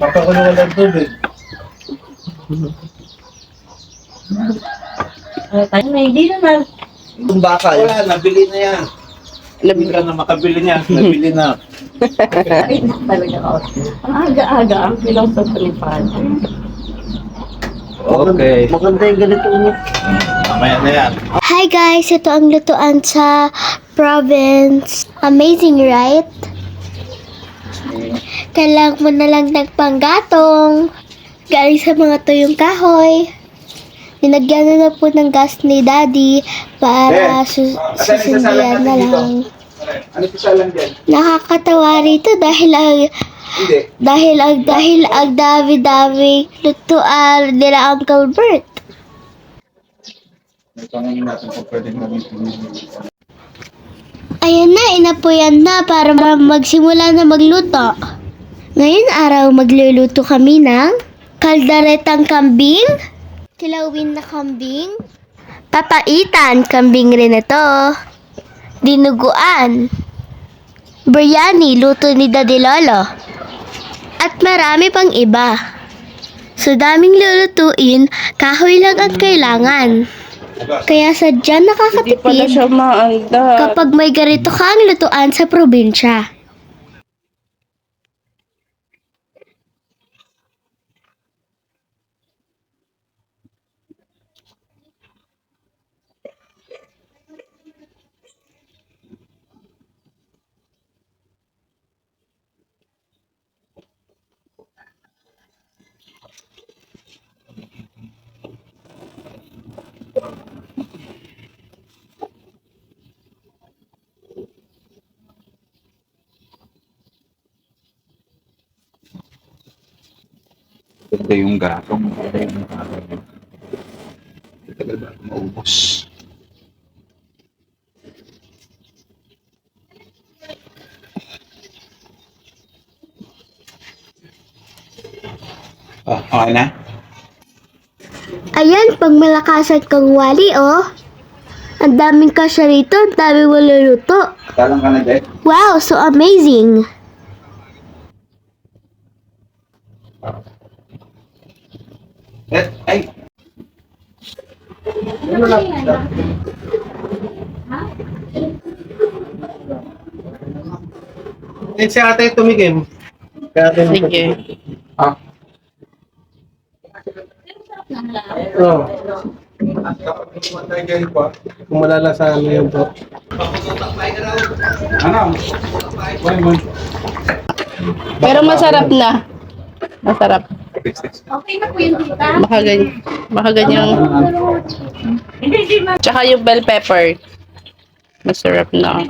Papakulo ka ng tubig. Tayo na, hindi naman. Yung bakal. Wala, nabili na yan. Labi ka na makabili niya. Nabili na. Ay, talaga ako. Ang aga-aga ang philosophy ni Father. Okay. Maganda yung ganito niya. Mamaya na yan. Hi guys, ito ang lutuan sa province. Amazing, right? Kailangan mo na lang ng panggatong. Galing sa mga tuyong kahoy. Ninagyan na na po ng gas ni Daddy para su- susundian na lang. Ano lang dyan? Nakakatawa rito dahil ang Hindi. dahil ang dahil ang dami-dami lutuan nila Uncle Bert. May pangangin natin kung pwede gamitin. Ayan na, inapuyan na para ma- magsimula na magluto. Ngayon araw magluluto kami ng kaldaretang kambing, kilawin na kambing, papaitan, kambing rin ito, dinuguan, biryani, luto ni Daddy Lolo, at marami pang iba. Sa daming lulutuin, kahoy lang ang kailangan. Kaya sadya nakakatipid. Kapag may ganito kang lutuan sa probinsya. Ito yung gatong. Tagal ba maubos? Ah, okay na? Ayan, pag malakasan kang wali, oh. Ang daming kasya rito, ang dami mo luluto. Talang ka na, Dek? Wow, so amazing. Eh, ay! Ano lang? Eh, si ate tumigim. Kaya ate Sige. Ah, Oo. Kung malalasahan mo yun po. ano? Boy, boy. Pero masarap na. Masarap. Baka ganyan. Baka ganyan. Tsaka yung bell pepper. Masarap na.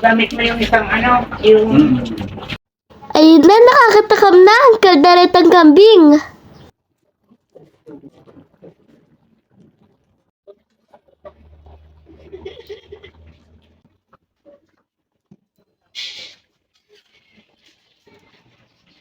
gamit mo yung isang ano, yung Ayun na, nakakatakam na ang kaldaretang kambing.